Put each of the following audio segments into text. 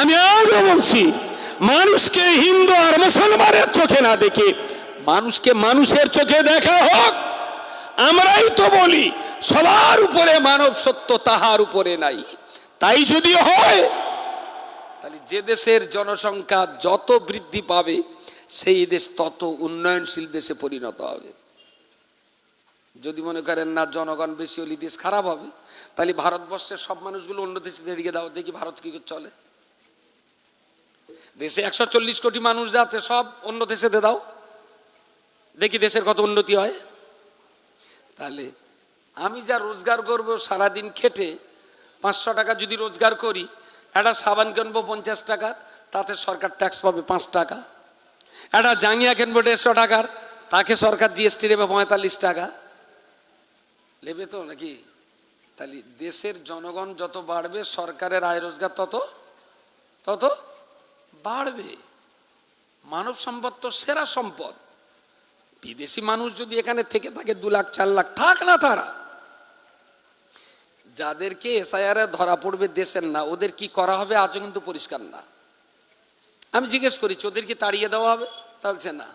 আমি আজও বলছি, মানুষকে হিন্দু আর মুসলমানের চোখে না দেখে, মানুষকে মানুষের চোখে দেখা হোক। আমরাই তো বলি, সবার উপরে মানব সত্য তাহার উপরে নাই। তাই যদি হয়, তাহলে যে দেশের জনসংখ্যা যত বৃদ্ধি পাবে, সেই দেশ তত উন্নয়নশীল দেশে পরিণত হবে। যদি মনে করেন না, জনগণ বেশি হলে দেশ খারাপ হবে, তাহলে ভারতবর্ষের সব মানুষগুলো অন্য দেশে দেড়িয়ে দাও, দেখি ভারত কি চলে। দেশে একশো চল্লিশ কোটি মানুষ যাচ্ছে সব অন্য দেশে দিয়ে দাও। দেখি দেশের কত উন্নতি হয়। তাহলে আমি যা রোজগার করব সারাদিন খেটে পাঁচশো টাকা যদি রোজগার করি, একটা সাবান কিনবো পঞ্চাশ টাকার, তাতে সরকার ট্যাক্স পাবে পাঁচ টাকা। একটা জাঙ্গিয়া কিনবো দেড়শো টাকার, তাকে সরকার জিএসটি নেবে পঁয়তাল্লিশ টাকা। নেবে তো নাকি? তাহলে দেশের জনগণ যত বাড়বে, সরকারের আয় রোজগার তত তত বাড়বে। মানব সম্পদ তো সেরা সম্পদ। বিদেশি মানুষ যদি এখানে থেকে থাকে দু লাখ, চার লাখ, থাক না তারা। যাদেরকে এসআইআর ধরা পড়বে দেশের না, ওদের কি করা হবে আজও কিন্তু পরিষ্কার না। আমি জিজ্ঞেস করেছি ওদের কি তাড়িয়ে দেওয়া হবে? তা বলছে, না।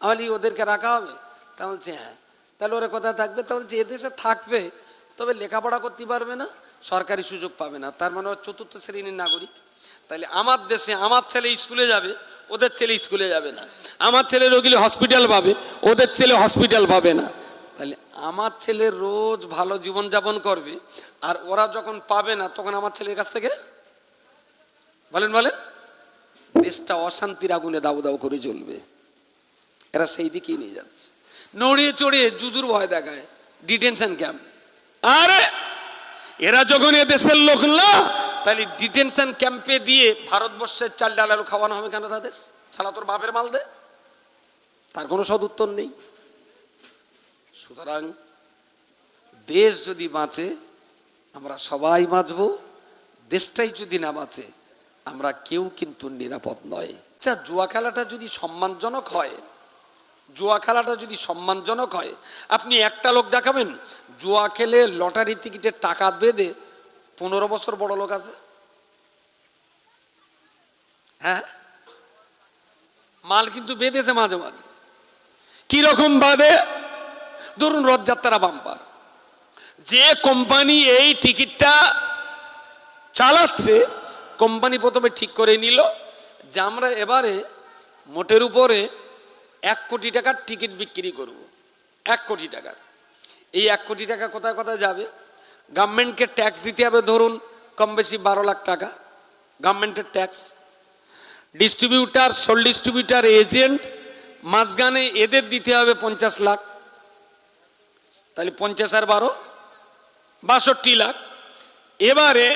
আমি ওদেরকে রাখা হবে? তা বলছে হ্যাঁ। তাহলে ওরা কোথায় থাকবে? তা বলছে এদেশে থাকবে, তবে লেখাপড়া করতে পারবে না, সরকারি সুযোগ পাবে না। তার মানে চতুর্থ শ্রেণির নাগরিক। তাহলে আমার দেশে আমার ছেলে স্কুলে যাবে, ওদের ছেলে স্কুলে যাবে না। আমার ছেলে রোগীলে হসপিটাল পাবে, ওদের ছেলে হসপিটাল পাবে না। তাহলে আমার ছেলে রোজ ভালো জীবনযাপন করবে, আর ওরা যখন পাবে না, তখন আমার ছেলের কাছ থেকে? বলেন বলেন। দেশটা অশান্তির আগুনে দাউ দাউ করে জ্বলবে। এরা সেই দিকেই নিয়ে যাচ্ছে। নড়িয়ে চড়িয়ে জুজুর ভয় দেখায় ডিটেনশন ক্যাম্প আরে! এরা যখন এ দেশের লোক না তাহলে ডিটেনশন ক্যাম্পে দিয়ে ভারতবর্ষের চাল, ডাল, আলু খাওয়ানো হবে কেন তাদের? সালা তোর বাপের মাল দে। তার কোনো সদ উত্তর নেই। সুতরাং দেশ যদি বাঁচে, আমরা সবাই বাঁচব। দেশটাই যদি না বাঁচে, আমরা কেউ কিন্তু নিরাপদ নয়। আচ্ছা জুয়া খেলাটা যদি সম্মানজনক হয়, জুয়া খেলাটা যদি সম্মানজনক হয়, আপনি একটা লোক দেখাবেন, জুয়া খেলে লটারি টিকিটের টাকা বেঁধে পনেরো বছর বড় লোক আছে। হ্যাঁ? মাল কিন্তু বেঁধেছে মাঝে মাঝে। কীরকম বাদে ধরুন রথযাত্রা বাম্পার। যে কোম্পানি এই টিকিটটা চালাচ্ছে, কোম্পানি প্রথমে ঠিক করে নিল যে আমরা এবারে মোটের উপরে এক কোটি টাকার টিকিট বিক্রি করব। এক কোটি টাকার। এই এক কোটি টাকা কোথায় কোথায় যাবে? গভর্নমেন্টকে ট্যাক্স দিতে হবে, ধরুন, কম বেশি বারো লাখ টাকা। গভর্নমেন্টের tax distributor sole distributor agent মাঝখানে এদের দিতে হবে পঞ্চাশ লাখ। তাহলে পঞ্চাশ আর বারো, বাষট্টি লাখ। এবারে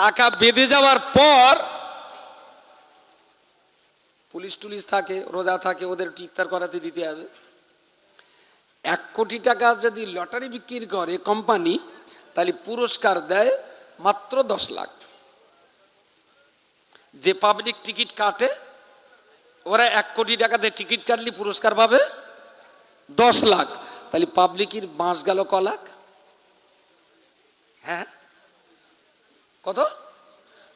টাকা বেঁধে যাওয়ার পর পুলিশ টুলিশ থাকে, রোজা থাকে, ওদের টিকতার করাতে দিতে হবে। এক কোটি টাকা যদি লটারি বিক্রি করে কোম্পানি তাহলে পুরস্কার দেয় মাত্র দশ লাখ। যে পাবলিক টিকিট কাটে, ওরা এক কোটি টাকাতে টিকিট কাটলে পুরস্কার পাবে দশ লাখ। তাহলে পাবলিকের বাঁশ গেল ক লাখ? হ্যাঁ? কত?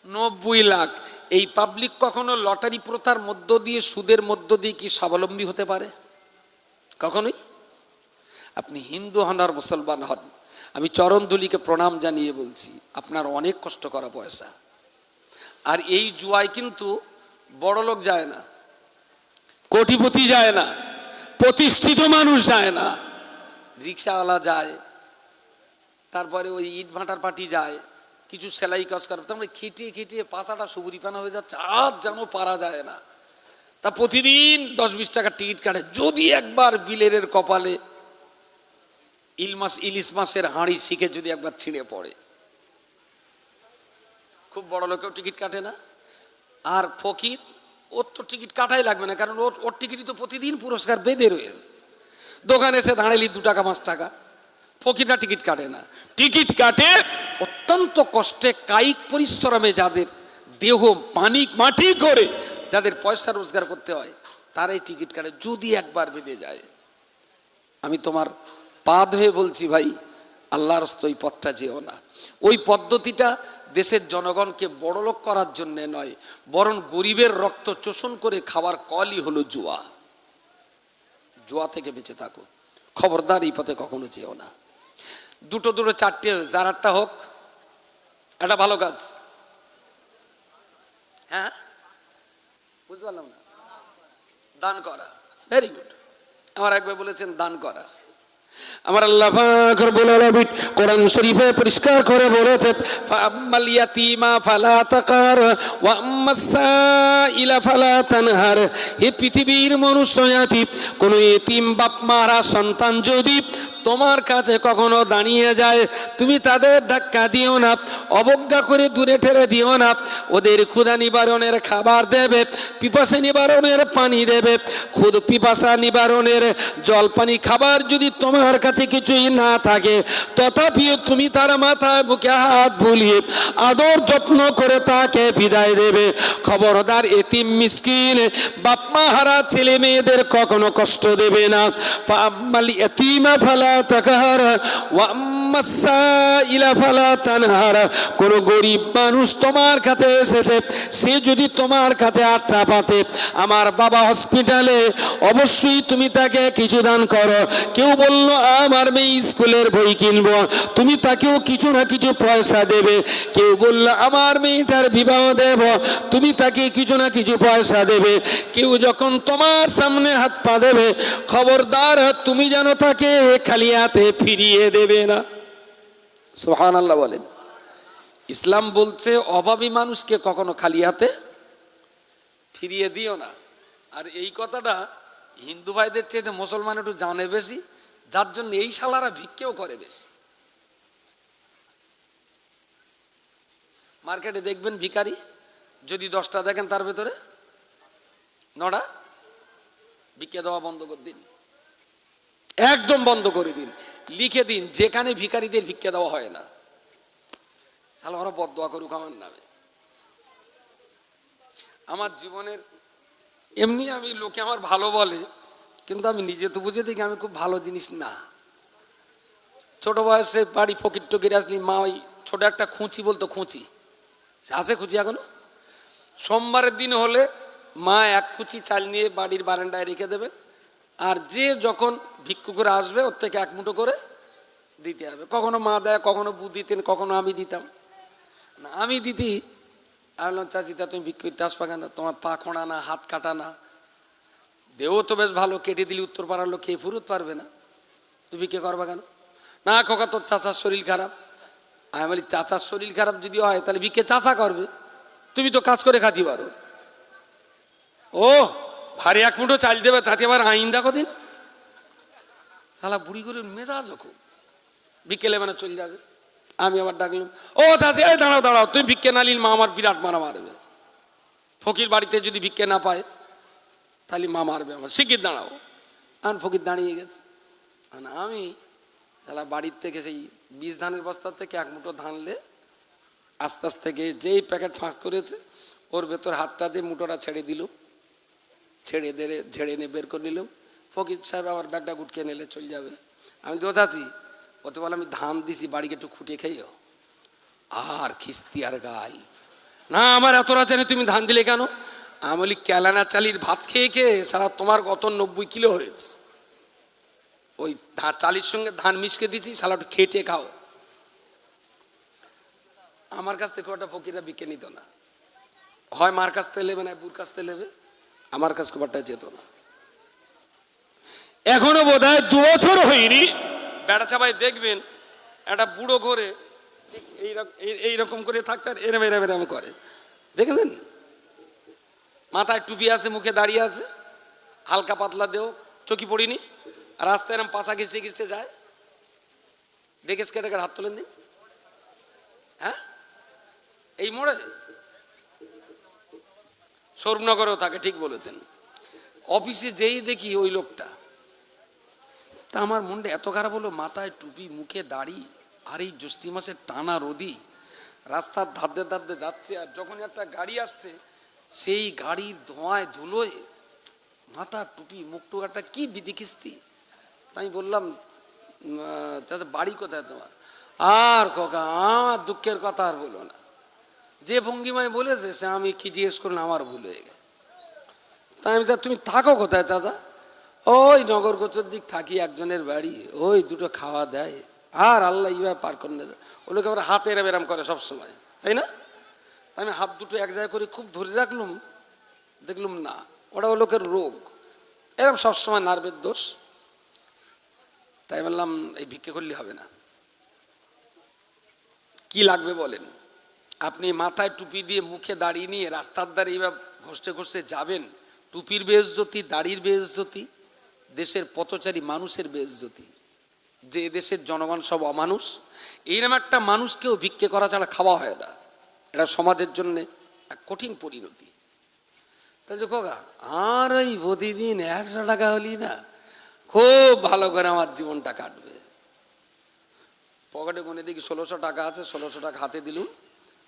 নব্বই লাখ। এই পাবলিক কখনো লটারি প্রথার মধ্য দিয়ে, সুদের মধ্য দিয়ে কি স্বাবলম্বী হতে পারে? কখনোই? আপনি হিন্দু হন আর মুসলমান হন। আমি চরণদুলিকে প্রণাম জানিয়ে বলছি, আপনার অনেক কষ্ট করা পয়সা। আর এই জুয়ায় কিন্তু বড় লোক যায় না, কোটিপতি যায় না, প্রতিষ্ঠিত মানুষ যায় না। রিক্সাওয়ালা যায়, তারপরে ওই ইট ভাটার পার্টি যায়, কিছু সেলাই কাজ করে তারপরে খেটিয়ে খেটিয়ে পাশাটা সুগুরি পানা হয়ে যাচ্ছে, আর যেন পারা যায় না। তা প্রতিদিন দশ বিশ টাকার টিকিট কাটে, যদি একবার বিলের কপালে ইল মাছ ইলিশ মাছের হাঁড়ি শিখে যদি একবার ছিঁড়ে পড়ে। খুব বড় লোকেও টিকিট কাটে না। আর ফকির, ওর তো টিকিট কাটাই লাগবে না, কারণ ওর ওর টিকিটই তো প্রতিদিন পুরস্কার বেঁধে রয়েছে। দোকানে এসে দাঁড়ালি দু টাকা, পাঁচ টাকা। ফকিররা টিকিট কাটে না। টিকিট কাটে অত্যন্ত কষ্টে, কায়িক পরিশ্রমে যাদের দেহ পানি মাটি করে যাদের পয়সা রোজগার করতে হয়, তারাই টিকিট কাটে, যদি একবার বেঁধে যায়। আমি তোমার পা ধয়ে বলছি, ভাই, আল্লাহর ওই পথটা যেও না। ওই পদ্ধতিটা দেশের জনগণকে বড়লোক করার জন্যে নয়, বরং গরিবের রক্ত চোষণ করে খাওয়ার কলই হলো জুয়া। জুয়া থেকে বেঁচে থাকো। খবরদার এই পথে কখনো যেও না। দুটো দুটো, চারটে, যার একটা হোক, একটা ভালো কাজ। হ্যাঁ? বুঝতে পারলাম না? দান করা। ভেরি গুড আমার একবার বলেছেন, দান করা। আমার আল্লাহ রব্বুল আলামিন কোরআন শরীফে পরিষ্কার করে বলেছে তানহার। পৃথিবীর মনুষ্য কোন এতিম বাপ মারা সন্তান যদি তোমার কাছে কখনো দাঁড়িয়ে যায়, তুমি তাদের ধাক্কা দিও না, অবজ্ঞা করে দূরে ঠেলে দিও না। ওদের ক্ষুধা নিবারণের খাবার দেবে, পিপাসা নিবারণের পানি দেবে। খুদ পিপাসা নিবারণের জল পানি খাবার যদি তোমার কাছে কিছুই না থাকে, তথাপিও তুমি তার মাথায় বুকে হাত বুলিয়ে আদর যত্ন করে তাকে বিদায় দেবে। খবরদার এতিম মিসকিন, বাপমা হারা ছেলে মেয়েদের কখনো কষ্ট দেবে না। এতিমা ফালা তাকার ওয়াম্মাসা ইলা ফালা তানহার কোন গরিব মানুষ তোমার কাছে এসেছে, সে যদি তোমার কাছে আটটা পাতে, আমার বাবা হসপিটালে অবশ্যই তুমি তাকে কিছু দান করো। কেউ বলল, আমার মেয়ে স্কুলের বই কিনবো। তুমি তাকেও কিছু না কিছু পয়সা দেবে। কেউ বলল, আমার মেয়েটার বিবাহ দেব। তুমি তাকে কিছু না কিছু পয়সা দেবে। কেউ যখন তোমার সামনে হাত পা দেবে, খবরদার তুমি যেন তাকে খালি হাতে ফিরিয়ে দেবে না। সোহান আল্লাহ বলেন। ইসলাম বলছে, অভাবী মানুষকে কখনো খালি হাতে ফিরিয়ে দিও না। আর এই কথাটা হিন্দু ভাইদের চেয়ে মুসলমান একটু জানে বেশি, যার জন্য এই শালারা ভিক্ষেও করে বেশি। মার্কেটে দেখবেন ভিকারি যদি দশটা দেখেন তার ভেতরে নড়া ভিক্ষে দেওয়া বন্ধ করে দিন। একদম বন্ধ করে দিন। লিখে দিন, যেখানে ভিখারিদের ভিক্ষা দেওয়া হয় না। তাহলে ওরা বদোয়া করুক আমার নামে। আমার জীবনের, এমনি আমি লোকে আমার ভালো বলে, কিন্তু আমি নিজে তো বুঝে দেখি আমি খুব ভালো জিনিস না। ছোট বয়সে বাড়ি ফকির টকির আসলি, মা ওই ছোট একটা খুঁচি বলতো, খুঁচি। আছে খুঁচি এখনও? সোমবারের দিন হলে মা এক খুঁচি চাল নিয়ে বাড়ির বারান্দায় রেখে দেবে। আর যে যখন ভিক্ষু করে আসবে, ওর থেকে এক মুঠো করে দিতে হবে। কখনো মা দেয়, কখনো বু দিতেন, কখনো আমি দিতাম। না, আমি দিতি। আমি বললাম, চাচি তা তুমি ভিক্ষু করতে আসবা কেন তোমার পা খোঁড়া না, হাত কাটা না। দেহ তো বেশ ভালো, কেটে দিলে উত্তর পাড়ার লোক খেয়ে ফুরুত পারবে না। তুমি ভিক্ষে করবা কেন? না, খোকা, তোর চাচার শরীর খারাপ। আমি বলি, চাচার শরীর খারাপ যদি হয়, তাহলে ভিক্ষে চাচা করবে। তুমি তো কাজ করে খাতি পারো। ও ভারী এক মুঠো চাল দেবে, তাতে আবার আইন দেখো দিন। শালা বুড়ি করে মেজাজও খুব বিকেলে মানে চলে যাবে। আমি আবার ডাকলাম, ও চাষি এই দাঁড়াও দাঁড়াও তুমি ভিক্ষে না নিল মা আমার বিরাট মারা মারবে। ফকির বাড়িতে যদি ভিক্ষে না পায়, তাহলে মা মারবে আমার। শিগগির দাঁড়াও। আমি ফকির দাঁড়িয়ে গেছে। আর আমি তাহলে বাড়ির থেকে সেই বীজ ধানের বস্তা থেকে এক মুঠো ধানলে আস্তে আস্তে থেকে যেই প্যাকেট ফাঁস করেছে, ওর ভেতর হাতটা দিয়ে মুঠোটা ছেড়ে দিল ছেড়ে দেড়ে, ঝেড়ে নিয়ে বের করে নিলাম। ফকির সাহেব আবার ব্যাগটা গুটকে নিলে চলে যাবে। আমি আছি ওতে বলে আমি ধান দিছি, বাড়িকে একটু খুঁটিয়ে খাইও। আর খিস্তি আর গাল। না, আমার এত রাজানে তুমি ধান দিলে কেন? আমি বলি ক্যালানা চালির ভাত খেয়ে খেয়ে সারা তোমার গত নব্বই কিলো হয়েছে। ওই চালির সঙ্গে ধান মিশকে দিছি, সালা একটু খেটে খাও। আমার কাছ থেকে ওটা ফকিরা বিকে নিত না। হয় মার কাছ থেকে নেবে না, বুর কাছ থেকে নেবে, আমার কাছ খবরটা যেত না। এখনও বোধ হয় দু বছর হয়নি। বেড়া চাপাই দেখবেন, একটা বুড়ো ঘরে এইরকম এই- এইরকম করে থাকতে আর এরম এরম এরম করে। দেখেছেন? মাথায় টুপি আছে, মুখে দাঁড়িয়ে আছে, হালকা পাতলা দেও চকি পড়িনি, রাস্তায় এরম পাশা ঘিসে ঘিসে যায়। দেখেছ কেটে হাত তোলেন দিন হ্যাঁ? এই মোড়ে? সরুনগরেও থাকে, ঠিক বলেছেন। অফিসে যেই দেখি ওই লোকটা তা আমার মনটা এত খারাপ হলো, মাথায় টুপি, মুখে দাড়ি, আর এই জ্যৈষ্ঠী মাসের টানা রোদি রাস্তার ধাদ্দে ধাদ্দে যাচ্ছে, আর যখন একটা গাড়ি আসছে, সেই গাড়ির ধোঁয়ায়, ধুলোয় মাথা টুপি মুখ টুকাটা কী বিধি কিস্তি তাই বললাম চাচা, বাড়ি কোথায় তোমার? আর ককা আমার দুঃখের কথা আর বলো না। যে ভঙ্গিমায় বলেছে, সে আমি কি জিজ্ঞেস করলাম আমার ভুল হয়ে গেছে তাই আমি তুমি থাকো কোথায় চাচা? ওই নগর গোচর দিক থাকি, একজনের বাড়ি, ওই দুটো খাওয়া দেয়। আর আল্লাহ এইভাবে পার করে দেয় ও লোক আবার হাতে এরা বেরাম করে সবসময়। তাই না? আমি হাত দুটো এক জায়গায় করে খুব ধরে রাখলুম, দেখলুম না। ওটা ও লোকের রোগ। এরকম সবসময় নার্ভের দোষ। তাই বললাম, এই ভিক্ষে করলে হবে না। কি লাগবে বলেন? আপনি মাথায় টুপি দিয়ে মুখে দাঁড়িয়ে নিয়ে রাস্তার ধারে এইভাবে ঘষতে ঘষতে যাবেন। টুপির বেজজ্যোতি দাড়ির বেজজ্যোতি দেশের পথচারী মানুষের বেজজ্যোতি যে দেশের জনগণ সব অমানুষ এইরকম একটা মানুষকেও ভিক্ষে করা ছাড়া খাওয়া হয় না। এটা সমাজের জন্যে এক কঠিন পরিণতি। তাই খোকা আর ওই প্রতিদিন একশো টাকা হলি না খুব ভালো করে আমার জীবনটা কাটবে। পকেটে গুনে দেখি ষোলোশো টাকা আছে, ষোলোশো টাকা হাতে দিলুম।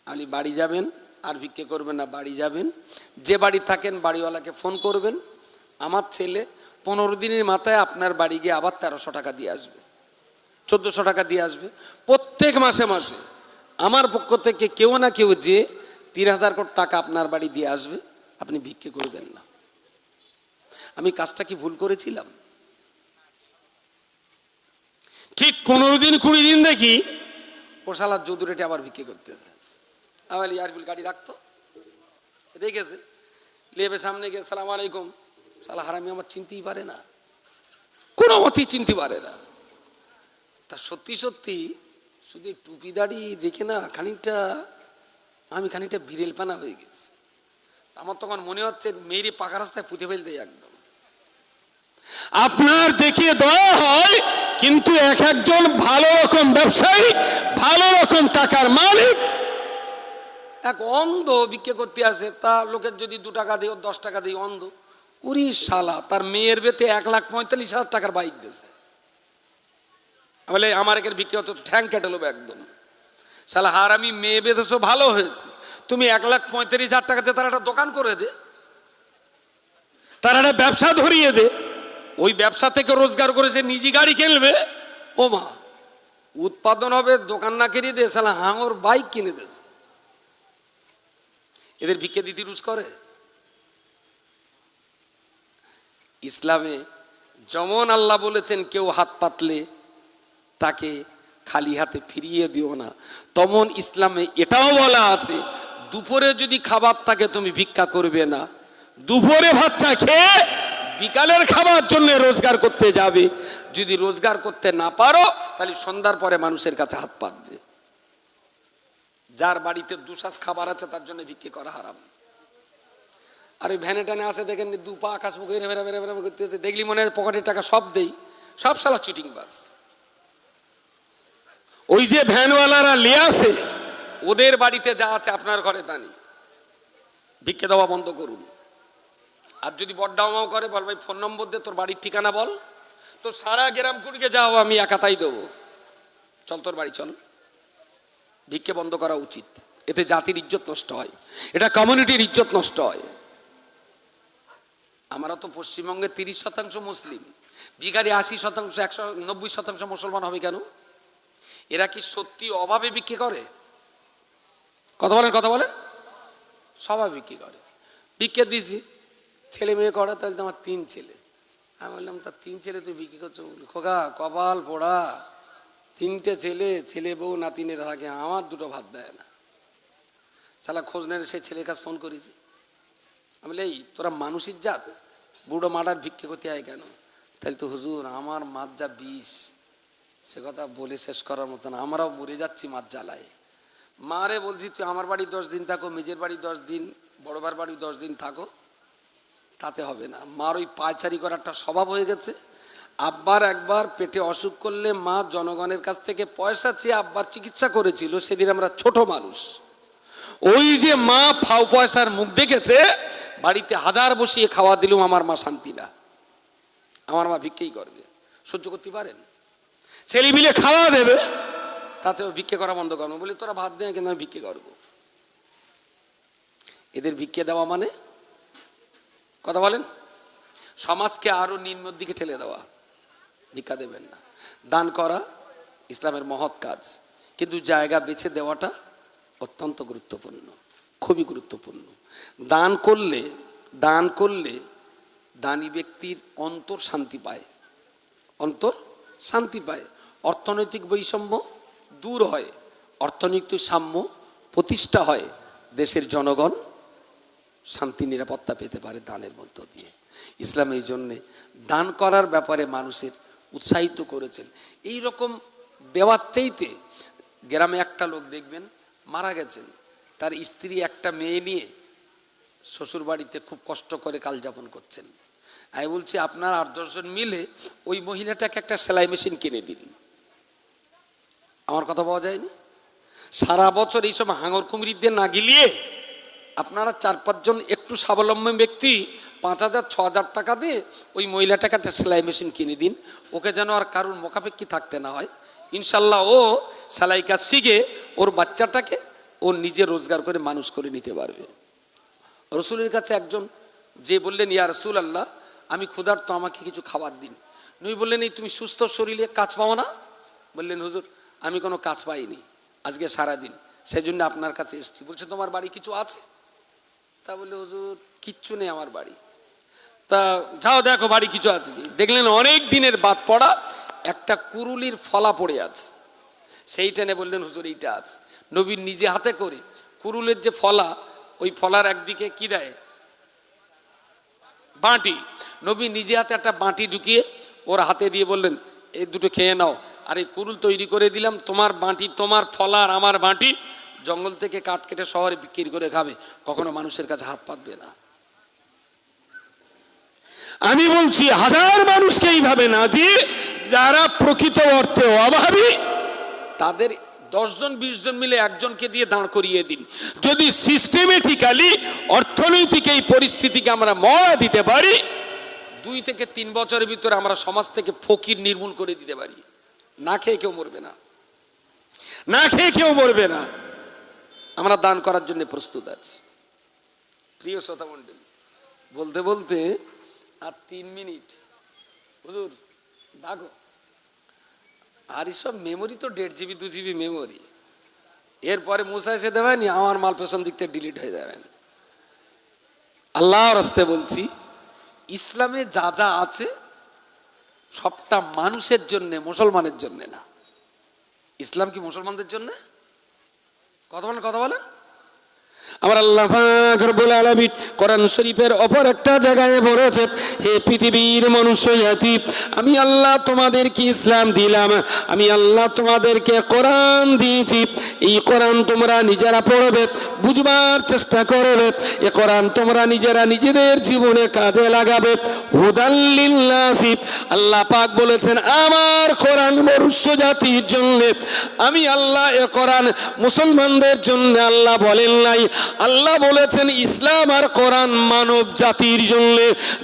আপনি বাড়ি যাবেন, আর ভিক্ষে করবেন না, বাড়ি যাবেন। যে বাড়ি থাকেন, বাড়িওয়ালাকে ফোন করবেন। আমার ছেলে পনেরো দিনের মাথায় আপনার বাড়ি গিয়ে আবার তেরোশো টাকা দিয়ে আসবে, চোদ্দোশো টাকা দিয়ে আসবে। প্রত্যেক মাসে মাসে আমার পক্ষ থেকে কেউ না কেউ যে তিন হাজার কোটি টাকা আপনার বাড়ি দিয়ে আসবে, আপনি ভিক্ষে করবেন না। আমি কাজটা কি ভুল করেছিলাম? ঠিক পনেরো দিন, কুড়ি দিন দেখি ও শালা যদুরেটে আবার ভিক্ষে করতেছে। আবার ইয়ারফিল গাড়ি রাখতো? রেখেছে লেবে সামনে গিয়ে, সালাম আলাইকুম। সালা হারামি আমার চিনতেই পারে না। কোনো মতেই চিনতে পারে না। তা সত্যি সত্যি শুধু টুপি দাড়ি রেখে না খানিকটা, আমি খানিকটা বিরেল পানা হয়ে গেছি। আমার তখন মনে হচ্ছে মেয়েরে পাকা রাস্তায় পুঁতে ফেলতে একদম। আপনার দেখিয়ে দয়া হয়, কিন্তু এক একজন ভালো রকম ব্যবসায়ী, ভালো রকম টাকার মালিক। এক অন্ধ বিক্রি করতে আসে, তা লোকের যদি দু টাকা দিই দশ টাকা দিই অন্ধ। উরি শালা, তার মেয়ের বেতে এক লাখ পঁয়তাল্লিশ হাজার টাকার বাইক দিয়েছে। বলে, আমার এখানে বিক্রি হতো ঠ্যাং কেটে একদম। শালা হার আমি মেয়ে বেঁধেছো, ভালো হয়েছে। তুমি এক লাখ পঁয়তাল্লিশ হাজার টাকাতে তার একটা দোকান করে দে। তার একটা ব্যবসা ধরিয়ে দে। ওই ব্যবসা থেকে রোজগার করে সে নিজে গাড়ি কিনবে। ও মা, উৎপাদন হবে, দোকান না কিনে দে, শালা, হাঙর বাইক কিনে দেছে এদের ভিক্ষে দিতে রুজ করে। ইসলামে যেমন আল্লাহ বলেছেন, কেউ হাত পাতলে তাকে খালি হাতে ফিরিয়ে দিও না। তমন ইসলামে এটাও বলা আছে, দুপুরে যদি খাবার থাকে তুমি ভিক্ষা করবে না। দুপুরে ভাতটা খেয়ে বিকালের খাবার জন্য রোজগার করতে যাবে। যদি রোজগার করতে না পারো, তাহলে সন্ধ্যার পরে মানুষের কাছে হাত পাতবে। যার বাড়িতে দুশ্বাস খাবার আছে, তার জন্য বিক্রি করা হারাম। আর ওই ভ্যানে টানে আসে দেখেন দু পা আকাশ মুখে হেরে হেরে হেরে করতেছে দেখলি মনে হয় পকেটের টাকা সব দেই। সব সালা চিটিং বাস। ওই যে ভ্যানওয়ালারা লিয়ে আসে, ওদের বাড়িতে যা আছে আপনার ঘরে তা নেই। ভিক্ষে দেওয়া বন্ধ করুন। আর যদি বড্ডামাও করে, বল ভাই ফোন নম্বর দে, তোর বাড়ির ঠিকানা বল। তো সারা গ্রাম কুড়িকে যাও, আমি একাতাই দেবো। চল তোর বাড়ি, চল। ভিক্ষে বন্ধ করা উচিত। এতে জাতির ইজ্জত নষ্ট হয়। এটা কমিউনিটির ইজ্জত নষ্ট হয়। আমরা তো পশ্চিমবঙ্গে তিরিশ শতাংশ মুসলিম, বিহারে আশি শতাংশ, একশো, নব্বই শতাংশ মুসলমান হবে কেন? এরা কি সত্যি অভাবে বিক্রি করে? কথা বলেন কথা বলেন। সবাই বিক্রি করে। বিক্রি দিছি ছেলে মেয়ে করে তো আমার তিন ছেলে। আমি বললাম তার তিন ছেলে তুই বিক্রি করছ? খোকা, কপাল, পোড়া। তিনটে ছেলে ছেলে বউ, নাতিনের থাকে। আমার দুটো ভাত দেয় না। সালা খোঁজ নেন সে ছেলের কাছে ফোন করেছি। আমি বলি, এই তোরা মানুষের জাত বুড়ো মাটার ভিক্ষে করতে হয় কেন? তাহলে তো হুজুর আমার যা বিষ সে কথা বলে শেষ করার মতো না আমরাও মরে যাচ্ছি মাছ জ্বালায়। মারে বলছি তুই আমার বাড়ি দশ দিন থাকো মেজের বাড়ি দশ দিন বড়বার বাড়ি দশ দিন থাকো তাতে হবে না। মার ওই পায়চারি করারটা স্বভাব হয়ে গেছে। আব্বার একবার পেটে অসুখ করলে মা জনগণের কাছ থেকে পয়সা চেয়ে আব্বার চিকিৎসা করেছিল সেদিন আমরা ছোট মানুষ। ওই যে মা ফাও পয়সার মুখ দেখেছে বাড়িতে হাজার বসিয়ে খাওয়া দিলুম আমার মা শান্তি না। আমার মা ভিক্ষেই করবে। সহ্য করতে পারেন? ছেলে মিলে খাওয়া দেবে, তাতেও ভিক্ষে করা বন্ধ করব বলি, তোরা ভাত দেয় কিন্তু আমি ভিক্ষে করব। এদের ভিক্ষে দেওয়া মানে? কথা বলেন। সমাজকে আরও নিম্নর দিকে ঠেলে দেওয়া। ভিক্ষা দেবেন না। দান করা ইসলামের মহৎ কাজ। কিন্তু জায়গা বেছে দেওয়াটা অত্যন্ত গুরুত্বপূর্ণ। খুবই গুরুত্বপূর্ণ। দান করলে দান করলে দানী ব্যক্তির অন্তর শান্তি পায়। অন্তর শান্তি পায়। অর্থনৈতিক বৈষম্য দূর হয়। অর্থনৈতিক সাম্য প্রতিষ্ঠা হয়। দেশের জনগণ শান্তি, নিরাপত্তা পেতে পারে দানের মধ্য দিয়ে। ইসলাম এই জন্যে দান করার ব্যাপারে মানুষের উৎসাহিত করেছেন। এই রকম দেওয়ার চাইতে গ্রামে একটা লোক দেখবেন মারা গেছেন। তার স্ত্রী একটা মেয়ে নিয়ে শ্বশুর বাড়িতে খুব কষ্ট করে কাল যাপন করছেন। আমি বলছি, আপনার আট দশজন মিলে ওই মহিলাটাকে একটা সেলাই মেশিন কিনে দিন। আমার কথা পাওয়া যায়নি। সারা বছর এইসব হাঙর কুমিরিদের না গিলিয়ে আপনারা চার পাঁচজন একটু স্বাবলম্বী ব্যক্তি পাঁচ হাজার, ছ হাজার টাকা দিয়ে ওই মহিলাটাকে একটা সেলাই মেশিন কিনে দিন। ওকে যেন আর কারুর মোকাপেক্ষি থাকতে না হয়। ইনশাল্লাহ ও সেলাই কাজ শিখে ওর বাচ্চাটাকে ও নিজে রোজগার করে মানুষ করে নিতে পারবে। রসুলের কাছে একজন যে বললেন, ইয়া রসুল আল্লাহ আমি ক্ষুধার্ত, আমাকে কিছু খাবার দিন। নই বললেন, এই তুমি সুস্থ শরীরে কাজ পাও না? বললেন, হুজুর, আমি কোনো কাজ পাইনি, আজকে সারাদিন সেই জন্য আপনার কাছে এসেছি। বলছে, তোমার বাড়ি কিছু আছে? তা বললে, হুজুর, কিচ্ছু নেই আমার বাড়ি। তা যাও দেখো বাড়ি কিছু আছে কি। দেখলেন অনেক দিনের বাদ পড়া, একটা কুরুলির ফলা পড়ে আছে। সেই টেনে বললেন, হুজুর, এইটা আছে। নবীর নিজে হাতে করে কুরুলের যে ফলা ওই ফলার একদিকে কি দেয়? বাঁটি। নবী নিজে হাতে একটা বাঁটি ঢুকিয়ে ওর হাতে দিয়ে বললেন, এই দুটো খেয়ে নাও। আর এই কুরুল তৈরি করে দিলাম, তোমার বাঁটি, তোমার ফলার আমার বাঁটি জঙ্গল থেকে কাঠ কেটে শহরে বিক্রি করে খাবে। কখনো মানুষের কাছে হাত পাতবে না। আমি বলছি, হাজার মানুষকে এইভাবে না দিয়ে যারা প্রকৃত অর্থে অভাবী, তাদের দশজন বিশ জন মিলে একজনকে দিয়ে দাঁড় করিয়ে দিন। যদি সিস্টেমেটিক্যালি অর্থনৈতিক এই পরিস্থিতিকে আমরা মরা দিতে পারি দুই থেকে তিন বছরের ভিতরে আমরা সমাজ থেকে ফকির নির্মূল করে দিতে পারি। না খেয়ে কেউ মরবে না। না খেয়ে কেউ মরবে না। আমরা দান করার জন্য প্রস্তুত আছি। প্রিয় শ্রোতা মণ্ডলী বলতে বলতে আর তিন মিনিট। হুজুর দাগো। আর সব মেমোরি তো দেড় জিবি দু জিবি মেমোরি এরপরে মুসা এসে দেবেন আমার মাল পেছন দিক থেকে ডিলিট হয়ে যাবেন আল্লাহ রাস্তে বলছি, ইসলামে যা যা আছে, সবটা মানুষের জন্যে, মুসলমানের জন্যে না। ইসলাম কি মুসলমানদের জন্যে? কথা বলেন কথা বলেন। আমার আল্লাহ রব্বুল আলামিন কোরআন শরীফের অপর একটা জায়গায় বলেছে, হে পৃথিবীর মনুষ্য জাতি, আমি আল্লাহ তোমাদেরকে ইসলাম দিলাম, আমি আল্লাহ তোমাদেরকে কোরআন দিয়েছি। এই কোরআন তোমরা নিজেরা পড়বে, বুঝবার চেষ্টা করবে। এ কোরআন তোমরা নিজেরা নিজেদের জীবনে কাজে লাগাবে। আল্লাহ পাক বলেছেন, আমার কোরআন মনুষ্য জাতির জন্য, আমি আল্লাহ এ কোরআন মুসলমানদের জন্য আল্লাহ বলেন নাই আল্লাহ বলেছেন, ইসলাম আর কোরআন মানব জাতির জন্য।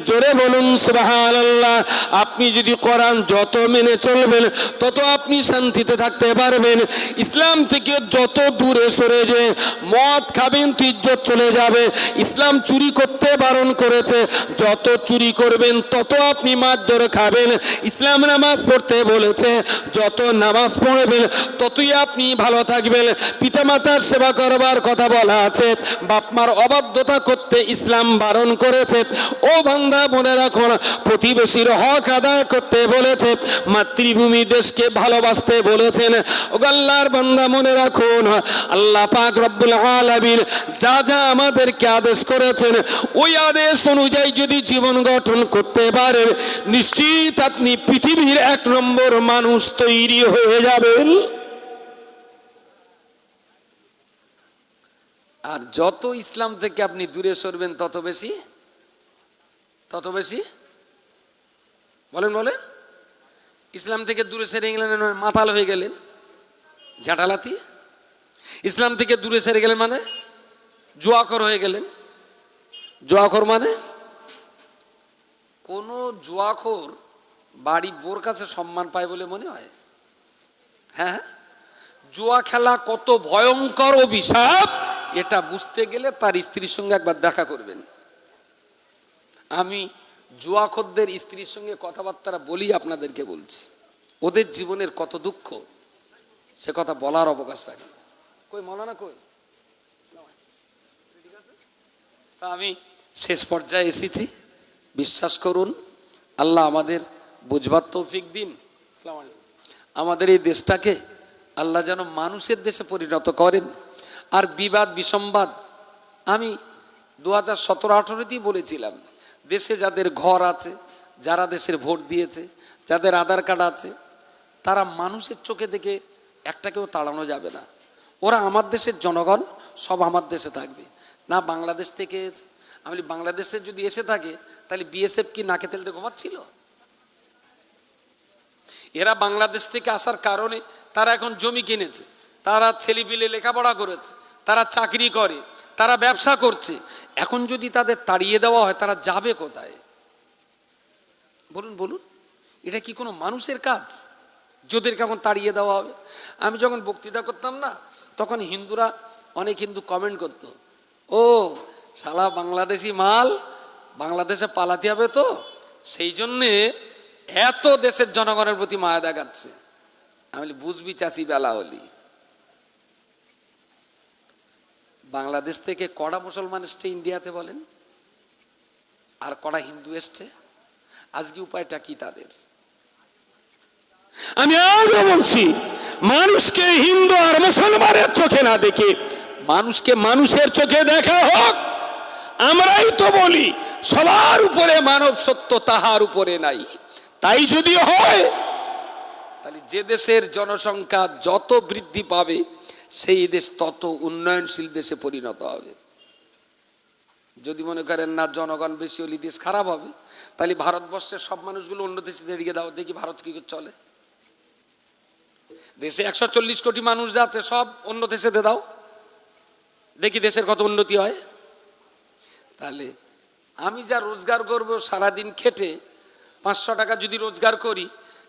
জোরে বলুন, সুবহানাল্লাহ। আপনি যদি কোরআন যত মেনে চলবেন, তত আপনি শান্তিতে থাকতে পারবেন। ইসলাম থেকে যত দূরে সরে যে মদ খাবেন, তো ইজ্জত চলে যাবে। ইসলাম চুরি করতে বারণ করেছে, যত চুরি করবেন, তত আপনি মারধর খাবেন। ইসলাম নামাজ পড়তে বলেছে, যত নামাজ পড়বেন, ততই আপনি ভালো থাকবেন। পিতামাতার সেবা করবার কথা বলা আছে। বাপমার অবাধ্যতা করতে ইসলাম বারণ করেছে। ও বান্দা, মনে রাখুন, প্রতিবেশীর হক আদায় করতে বলেছে, মাতৃভূমি দেশকে ভালোবাসতে বলেছেন। ও আল্লাহর বান্দা, মনে রাখুন, আল্লাহ পাক রব্বুল আলামিন যা যা আমাদেরকে আদেশ করেছেন, ওই আদেশ অনুযায়ী যদি জীবন গঠন করতে পারেন, নিশ্চিত আপনি পৃথিবীর এক নম্বর মানুষ তৈরি হয়ে যাবেন। আর যত ইসলাম থেকে আপনি দূরে সরবেন, তত বেশি? তত বেশি? বলেন বলেন। ইসলাম থেকে দূরে সেরে গেলেন মাতাল হয়ে গেলেন। ঝাঁটালাতি ইসলাম থেকে দূরে সেরে গেলেন মানে জুয়াখর হয়ে গেলেন। জুয়াখর মানে? কোন জুয়াখোর বাড়ি বোর কাছে সম্মান পায় বলে মনে হয়? হ্যাঁ জুয়া খেলা কত ভয়ঙ্কর অভিশাপ! এটা বুঝতে গেলে তার স্ত্রীর সঙ্গে একবার দেখা করবেন। আমি জুয়াখোরদের স্ত্রীর সঙ্গে কথাবার্তা বলি আপনাদেরকে বলছি। ওদের জীবনের কত দুঃখ সে কথা বলার অবকাশ রাখে। কই মলানা কই? তা আমি শেষ পর্যায়ে এসেছি। বিশ্বাস করুন আল্লাহ আমাদের বুঝবার তৌফিক দিন। আমাদের এই দেশটাকে আল্লাহ যেন মানুষের দেশে পরিণত করেন। আর বিবাদ, বিসম্বাদ। আমি দু হাজার সতেরো আঠেরোতেই বলেছিলাম, দেশে যাদের ঘর আছে, যারা দেশের ভোট দিয়েছে, যাদের আধার কার্ড আছে, তারা মানুষের চোখে দেখে একটাকেও তাড়ানো যাবে না। ওরা আমার দেশের জনগণ, সব আমার দেশে থাকবে। না বাংলাদেশ থেকে এসে, আমি বাংলাদেশে যদি এসে থাকে, তাহলে বিএসএফ কি নাকে তেলতে ঘুমাচ্ছিল? এরা বাংলাদেশ থেকে আসার কারণে তারা এখন জমি কিনেছে। তারা ছেলেপিলে লেখাপড়া করেছে, তারা চাকরি করে, তারা ব্যবসা করছে। এখন যদি তাদের তাড়িয়ে দেওয়া হয়, তারা যাবে কোথায়? বলুন বলুন, এটা কি কোনো মানুষের কাজ? যোদেরকে এখন তাড়িয়ে দেওয়া হবে। আমি যখন বক্তৃতা করতাম না, তখন হিন্দুরা অনেক হিন্দু কমেন্ট করতো, ও, শালা বাংলাদেশি মাল, বাংলাদেশে পালাতে হবে তো, সেই জন্যে এত দেশের জনগণের প্রতি মায়া দেখাচ্ছে। আমি বুঝবি চাষি বেলা হলি। বাংলাদেশ থেকে কড়া মুসলমান এসছে ইন্ডিয়াতে বলেন আর কড়া হিন্দু এসছে। আজকে উপায়টা কি তাদের? আমি আজও বলছি মানুষকে হিন্দু আর মুসলমানের চোখে না দেখে মানুষকে মানুষের চোখে দেখা হোক। আমরাই তো বলি সবার উপরে মানব সত্য তাহার উপরে নাই। তাই যদি হয় তাহলে যে দেশের জনসংখ্যা যত বৃদ্ধি পাবে সেই দেশ তত উন্নয়নশীল দেশে পরিণত হবে। যদি মনে করেন না জনগণ বেশি হলে দেশ খারাপ হবে, তাহলে ভারতবর্ষের সব মানুষগুলো অন্য দেশে দেড়িয়ে দাও, দেখি ভারত কি চলে। দেশে একশো চল্লিশ কোটি মানুষ যাচ্ছে সব অন্য দেশে দিয়ে দাও। দেখি দেশের কত উন্নতি হয়। তাহলে আমি যা রোজগার করব সারাদিন খেটে পাঁচশো টাকা যদি রোজগার করি,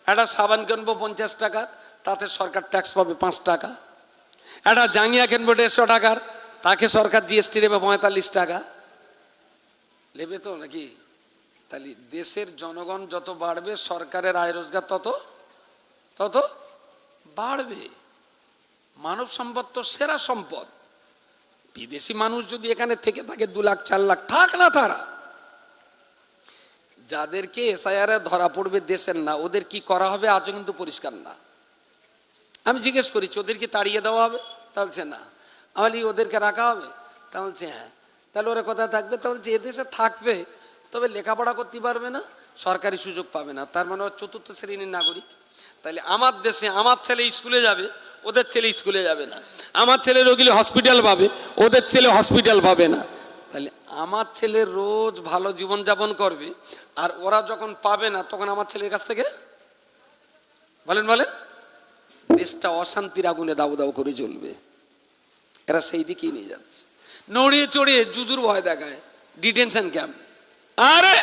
একটা সাবান কিনবো পঞ্চাশ টাকা, তাতে সরকার ট্যাক্স পাবে পাঁচ টাকা। একটা জাঙ্গিয়া কিনবো দেড়শো টাকার? তাকে সরকার জিএসটি নেবে পঁয়তাল্লিশ টাকা। নেবে তো নাকি? তাহলে দেশের জনগণ যত বাড়বে, সরকারের আয় রোজগার তত তত বাড়বে। মানব সম্পদ তো সেরা সম্পদ। বিদেশি মানুষ যদি এখানে থেকে থাকে, দু লাখ, চার লাখ, থাক না তারা। যাদেরকে এসআইআর ধরা পড়বে দেশের না, ওদের কি করা হবে, আজও কিন্তু পরিষ্কার না। আমি জিজ্ঞেস করেছি ওদেরকে তাড়িয়ে দেওয়া হবে? তা বলছে, না। আমি ওদেরকে রাখা হবে? তা বলছে হ্যাঁ। তাহলে ওরা কোথায় থাকবে? তা বলছে এদেশে থাকবে, তবে লেখাপড়া করতে পারবে না, সরকারি সুযোগ পাবে না। তার মানে চতুর্থ শ্রেণির নাগরিক। তাহলে আমার দেশে আমার ছেলে স্কুলে যাবে, ওদের ছেলে স্কুলে যাবে না। আমার ছেলে রোগীলে হসপিটাল পাবে, ওদের ছেলে হসপিটাল পাবে না। তাহলে আমার ছেলে রোজ ভালো জীবনযাপন করবে, আর ওরা যখন পাবে না, তখন আমার ছেলের কাছ থেকে? বলেন বলেন। দেশটা অশান্তির আগুনে দাউ দাউ করে জ্বলবে। এরা সেই দিকেই নিয়ে যাচ্ছে। নড়িয়ে চড়িয়ে জুজুর ভয় দেখায় ডিটেনশন ক্যাম্প আরে,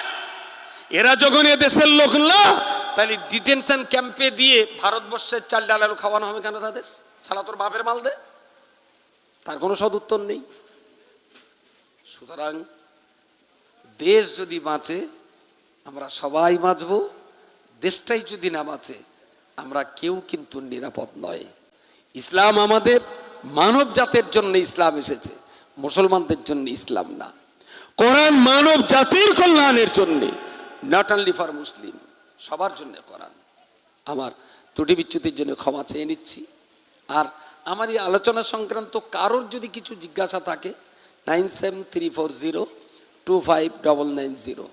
এরা যখন এ দেশের লোক না, তাহলে ডিটেনশন ক্যাম্পে দিয়ে ভারতবর্ষের চাল ডাল আলু খাওয়ানো হবে কেন তাদের? শালা তোর বাপের মাল দে। তার কোনো সদ উত্তর নেই। সুতরাং দেশ যদি বাঁচে, আমরা সবাই বাঁচব। দেশটাই যদি না বাঁচে আমরা কেউ কিন্তু নিরাপদ নয়। ইসলাম আমাদের মানব জাতের জন্য ইসলাম এসেছে, মুসলমানদের জন্য ইসলাম না। কোরআন মানব জাতির কল্যাণের জন্য নট অনলি ফর মুসলিম সবার জন্য কোরআন। আমার ত্রুটি বিচ্যুতির জন্য ক্ষমা চেয়ে নিচ্ছি। আর আমার এই আলোচনা সংক্রান্ত কারোর যদি কিছু জিজ্ঞাসা থাকে nine seven three four zero two five double nine zero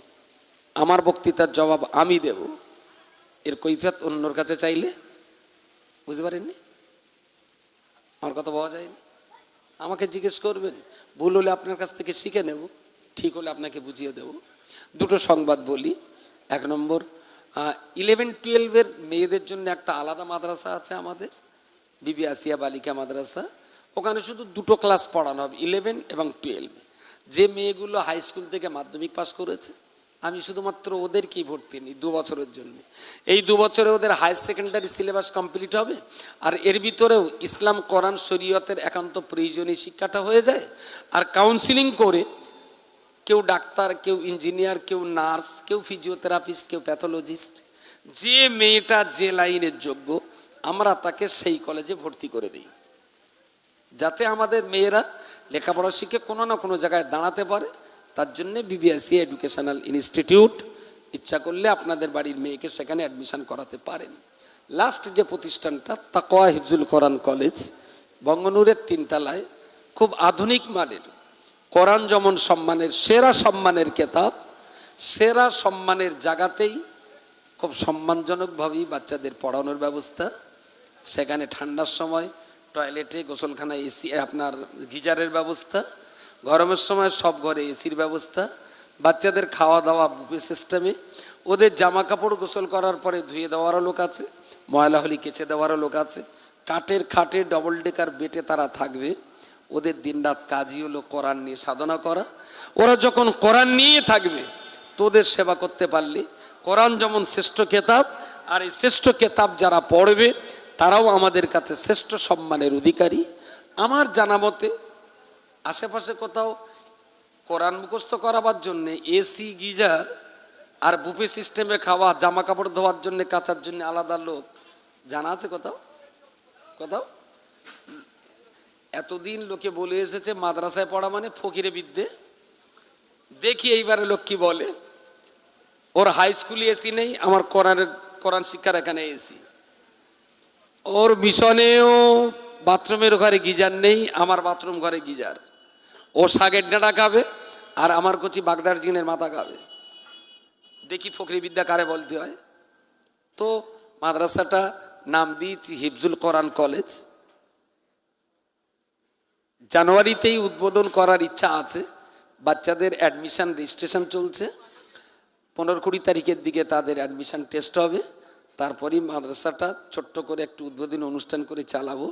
আমার বক্তৃতার জবাব আমি দেব। এর কৈফিয়াত অন্যর কাছে চাইলে? বুঝতে পারেননি আমার কথা পাওয়া যায়নি। আমাকে জিজ্ঞেস করবেন, ভুল হলে আপনার কাছ থেকে শিখে নেব, ঠিক হলে আপনাকে বুঝিয়ে দেব। দুটো সংবাদ বলি। এক নম্বর ইলেভেন টুয়েলভের মেয়েদের জন্য একটা আলাদা মাদ্রাসা আছে আমাদের, বিবি আসিয়া বালিকা মাদ্রাসা। ওখানে শুধু দুটো ক্লাস পড়ানো হবে ইলেভেন এবং টুয়েলভ যে মেয়েগুলো হাই স্কুল থেকে মাধ্যমিক পাশ করেছে আমি শুধুমাত্র ওদেরকেই ভর্তি নিই দু বছরের জন্য। এই দু বছরে ওদের হায়ার সেকেন্ডারি সিলেবাস কমপ্লিট হবে, আর এর ভিতরেও ইসলাম, কোরআন, শরীয়তের একান্ত প্রয়োজনীয় শিক্ষাটা হয়ে যায়। আর কাউন্সিলিং করে কেউ ডাক্তার, কেউ ইঞ্জিনিয়ার কেউ নার্স কেউ ফিজিওথেরাপিস্ট কেউ প্যাথোলজিস্ট যে মেয়েটা যে লাইনের যোগ্য, আমরা তাকে সেই কলেজে ভর্তি করে দিই। যাতে আমাদের মেয়েরা লেখাপড়া শিখে কোনো না কোনো জায়গায় দাঁড়াতে পারে তার জন্য বিবিএসসি এডুকেশনাল ইনস্টিটিউট ইচ্ছা করলে আপনাদের বাড়ির মেয়েকে সেখানে অ্যাডমিশন করাতে পারেন। লাস্ট যে প্রতিষ্ঠানটা তাকোয়া হিফজুল কোরআন কলেজ, বঙ্গনুরের তিনতলায়, খুব আধুনিক মানের, কোরআন যেমন সম্মানের, সেরা সম্মানের কেতাব, সেরা সম্মানের জায়গাতেই খুব সম্মানজনকভাবেই বাচ্চাদের পড়ানোর ব্যবস্থা। সেখানে ঠান্ডার সময় টয়লেটে গোসলখানায় এসি আপনার গিজারের ব্যবস্থা। গরমের সময় সব ঘরে এসির ব্যবস্থা, বাচ্চাদের খাওয়া দাওয়া বুফে সিস্টেমে ওদের জামা কাপড় গোসল করার পরে ধুয়ে দেওয়ারও লোক আছে, ময়লা হলি কেচে দেওয়ারও লোক আছে। কাঠের খাটে ডবল ডেকার বেটে তারা থাকবে। ওদের দিনরাত কাজই হলো কোরআন নিয়ে সাধনা করা। ওরা যখন কোরআন নিয়ে থাকবে, তোদের সেবা করতে পারলে। কোরআন যেমন শ্রেষ্ঠ কেতাব, আর এই শ্রেষ্ঠ কেতাব যারা পড়বে, তারাও আমাদের কাছে শ্রেষ্ঠ সম্মানের অধিকারী। আমার জানা মতে আশেপাশে কোথাও কোরআন মুখস্থ করাবার জন্য, এসি, গিজার আর বুফে সিস্টেমে খাওয়া জামা কাপড় ধোয়ার জন্য, কাচার জন্য আলাদা লোক। জানা আছে কোথাও? কোথাও? এতদিন লোকে বলে এসেছে, মাদ্রাসায় পড়া মানে ফকিরে বিদ্যে। দেখি এইবারে লোক কি বলে। ওর হাই স্কুলে এসি নেই, আমার কোরআনের, কোরআন শিক্ষার এখানে এসি। ওর মিশনেও বাথরুমের ঘরে গিজার নেই, আমার বাথরুম ঘরে গিজার। ও শাকের ডাঁটা খাবে আর আমার কচি বাগদার জিনের মাথা খাবে। দেখি ফকরি বিদ্যা কারে বলতে হয়। তো মাদ্রাসাটা নাম দিয়েছি হিফজুল কোরআন কলেজ। জানুয়ারিতেই উদ্বোধন করার ইচ্ছা আছে। বাচ্চাদের অ্যাডমিশন রেজিস্ট্রেশন চলছে। পনেরো কুড়ি তারিখের দিকে তাদের অ্যাডমিশান টেস্ট হবে। তারপরেই মাদ্রাসাটা ছোট্ট করে একটু উদ্বোধনী অনুষ্ঠান করে চালাবো।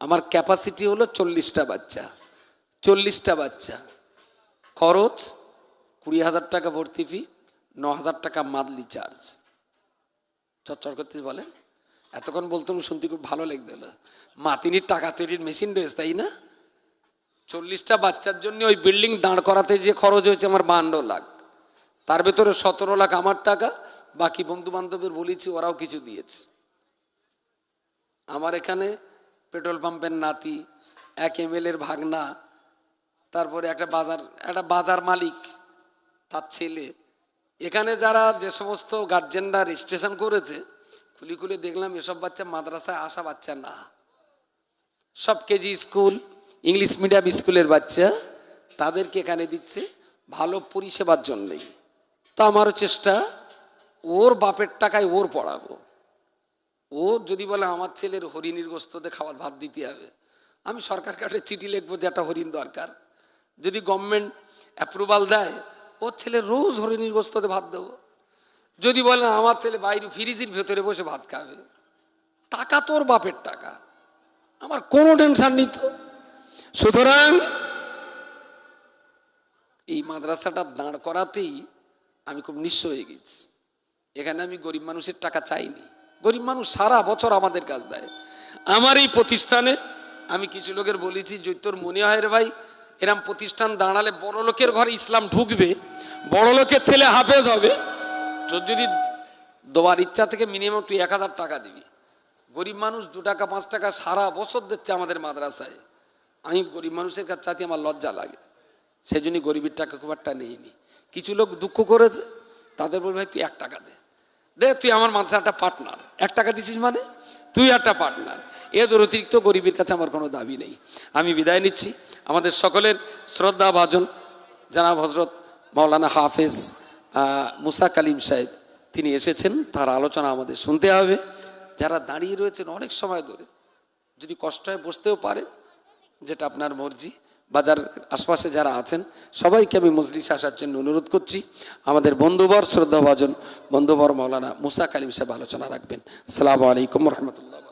আমার ক্যাপাসিটি হলো চল্লিশটা বাচ্চা। চল্লিশটা বাচ্চা। খরচ কুড়ি হাজার টাকা ভর্তি ফি ন হাজার টাকা মান্থলি চার্জ চচ্চর করতে বলেন। এতক্ষণ বলতাম, শুনতে খুব ভালো লাগতে হলো মাতিনির টাকা তৈরির মেশিন রয়েছে, তাই না? চল্লিশটা বাচ্চার জন্য ওই বিল্ডিং দাঁড় করাতে যে খরচ হয়েছে আমার বান্ন লাখ। তার ভেতরে সতেরো লাখ আমার টাকা, বাকি বন্ধু বান্ধবের বলেছি, ওরাও কিছু দিয়েছে। আমার এখানে পেট্রোল পাম্পের নাতি, এক এম এর ভাগনা তারপরে একটা বাজার একটা বাজার মালিক, তার ছেলে। এখানে যারা যে সমস্ত গার্জেনরা রেজিস্ট্রেশন করেছে, খুলি খুলে দেখলাম এসব বাচ্চা মাদ্রাসায় আসা বাচ্চা না। সব কেজি স্কুল, ইংলিশ মিডিয়াম স্কুলের বাচ্চা, তাদেরকে এখানে দিচ্ছে ভালো পরিষেবার জন্যই। তো আমারও চেষ্টা, ওর বাপের টাকায় ওর পড়াবো। ও যদি বলে আমার ছেলের হরিণীর গোস্ততে খাবার ভাত দিতে হবে, আমি সরকার কাছে চিঠি লিখব যে একটা হরিণ দরকার। যদি গভর্নমেন্ট অ্যাপ্রুভাল দেয় ওর ছেলে রোজ হরিণীর গোস্ততে ভাত দেবো। যদি বলেন আমার ছেলে বাইরে ফ্রিজের ভেতরে বসে ভাত খাবে। টাকা তোর বাপের টাকা। আমার কোনো টেনশন নিত সুতরাং এই মাদ্রাসাটা দাঁড় করাতেই আমি খুব নিঃস্ব হয়ে গেছি। এখানে আমি গরিব মানুষের টাকা চাইনি। গরিব মানুষ সারা বছর আমাদের কাজ দেয়। আমার এই প্রতিষ্ঠানে আমি কিছু লোকের বলেছি যে তোর মনে হয় রে ভাই এরম প্রতিষ্ঠান দাঁড়ালে বড় লোকের ঘরে ইসলাম ঢুকবে, বড় লোকের ছেলে হাফেজ হবে। তোর যদি দেওয়ার ইচ্ছা থেকে মিনিমাম তুই এক হাজার টাকা দিবি। গরিব মানুষ দু টাকা, পাঁচ টাকা সারা বছর দিচ্ছে আমাদের মাদ্রাসায়। আমি গরিব মানুষের কাছে চাইতে আমার লজ্জা লাগে। সেই জন্যই গরিবের টাকা খুব একটা নেইনি। কিছু লোক দুঃখ করেছে, তাদের বলবে ভাই, তুই এক টাকা দে। দে, তুই আমার একটা পার্টনার এক টাকা দিছিস মানে? তুই একটা পার্টনার এদের অতিরিক্ত গরিবের কাছে আমার কোনো দাবি নেই। আমি বিদায় নিচ্ছি। আমাদের সকলের শ্রদ্ধা ভাজন জানাব হজরত মাওলানা হাফেজ মুসা কালিম সাহেব। তিনি এসেছেন, তার আলোচনা আমাদের শুনতে হবে। যারা দাঁড়িয়ে রয়েছেন অনেক সময় ধরে, যদি কষ্ট হয় বসতেও পারেন যেটা আপনার মর্জি। বাজার আশপাশে যারা আছেন, সবাইকে আমি মজলিস আসার জন্য অনুরোধ করছি। আমাদের বন্ধুবর শ্রদ্ধাভাজন বন্ধুবর মৌলানা মুসা কালিম সাহেব আলোচনা রাখবেন। সালামু আলাইকুম রহমতুল্লাহ।